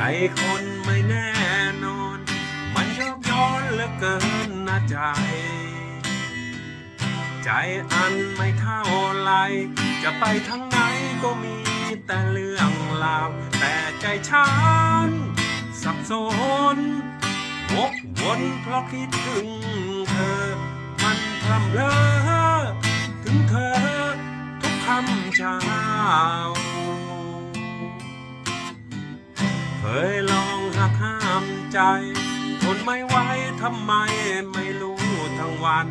ใจคนไม่แน่นอน มันยอกย้อนเหลือเกินนะใจ ใจอันไม่เท่าไร จะไปทางไหนก็มีแต่เรื่องราวแต่ใจฉันสับสนวกวนเพราะคิดถึงเธอ มันพรำเพลอถึงเธอทุกคำเช้า ยลองหักห้ามใจ ทนไม่ไหวทำไมไม่รู้ทั้งวัน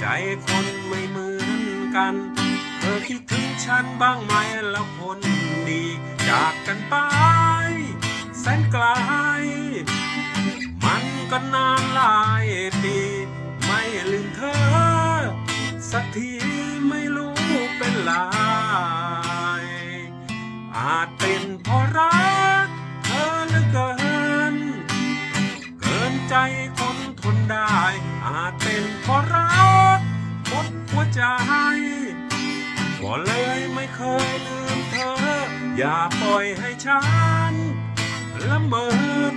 ใจคนไม่เหมือนกัน เธอคิดถึงฉันบ้างไหมแล้วคนดีจากกันไป แสนไกล มันก็นานหลายปี ไม่ลืมเธอ สักทีไม่รู้เป็นไรอาจเป็นเพราะรัก ใจคนทนได้ อาจเป็นเพราะรักหมดหัวใจก็เลยไม่เคยลืมเธอ อย่าปล่อยให้ฉันละเมอ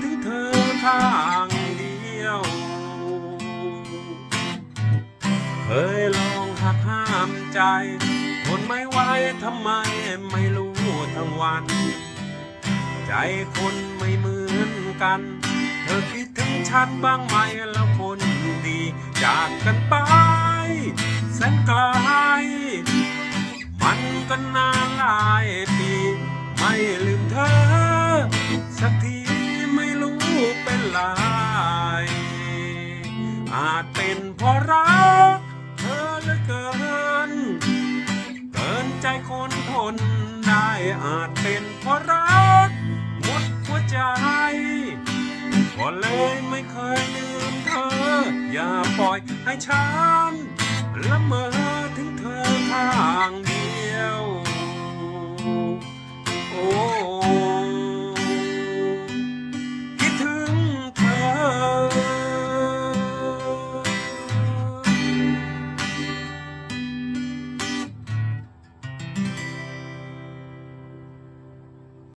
ถึงเธอข้างเดียว เคยลองหักห้ามใจทนไม่ไหวทำไมไม่รู้ทั้งวัน ใจคนไม่เหมือนกัน ธอคิดถึงฉันบ้างไหมแล้วคนดีจากกันไปแสนไกล มันก็นานหลายปี ไม่ลืมเธอ สักทีไม่รู้เป็นไรอาจเป็นเพราะรักเธอเหลือเกิน เกินใจคนทนได้อาจเป็นเพราะรักหมดหัวใจ ก็เลยไม่เคยลืมเธอ อย่าปล่อยให้ฉันละเมอถึงเธอข้าง